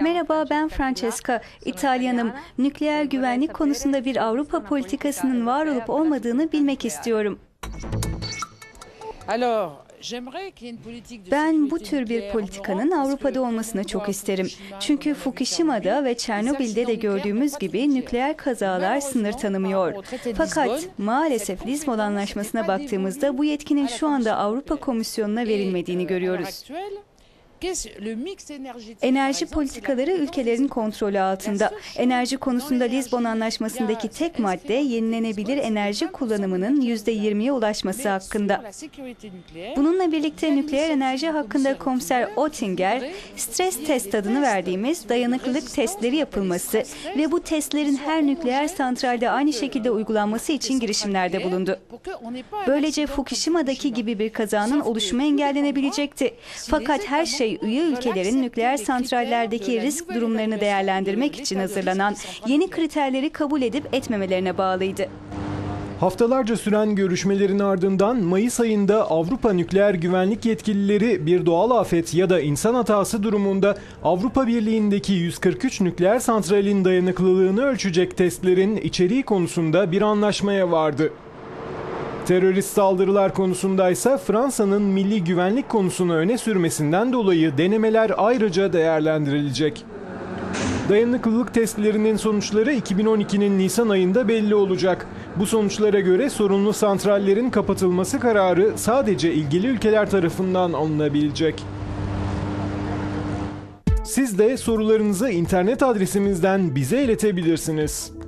Merhaba ben Francesca, İtalyanım. Nükleer güvenlik konusunda bir Avrupa politikasının var olup olmadığını bilmek istiyorum. Ben bu tür bir politikanın Avrupa'da olmasını çok isterim. Çünkü Fukushima'da ve Çernobil'de de gördüğümüz gibi nükleer kazalar sınır tanımıyor. Fakat maalesef Lizbon Anlaşması'na baktığımızda bu yetkinin şu anda Avrupa Komisyonu'na verilmediğini görüyoruz. Enerji politikaları ülkelerin kontrolü altında. Enerji konusunda Lizbon Anlaşması'ndaki tek madde yenilenebilir enerji kullanımının %20'ye ulaşması hakkında. Bununla birlikte nükleer enerji hakkında komiser Oettinger, stres test adını verdiğimiz dayanıklılık testleri yapılması ve bu testlerin her nükleer santralde aynı şekilde uygulanması için girişimlerde bulundu. Böylece Fukushima'daki gibi bir kazanın oluşumu engellenebilecekti. Fakat her şey üye ülkelerin nükleer santrallerdeki risk durumlarını değerlendirmek için hazırlanan yeni kriterleri kabul edip etmemelerine bağlıydı. Haftalarca süren görüşmelerin ardından Mayıs ayında Avrupa nükleer güvenlik yetkilileri bir doğal afet ya da insan hatası durumunda Avrupa Birliği'ndeki 143 nükleer santralin dayanıklılığını ölçecek testlerin içeriği konusunda bir anlaşmaya vardı. Terörist saldırılar konusundaysa Fransa'nın milli güvenlik konusunu öne sürmesinden dolayı denemeler ayrıca değerlendirilecek. Dayanıklılık testlerinin sonuçları 2012'nin Nisan ayında belli olacak. Bu sonuçlara göre sorunlu santrallerin kapatılması kararı sadece ilgili ülkeler tarafından alınabilecek. Siz de sorularınızı internet adresimizden bize iletebilirsiniz.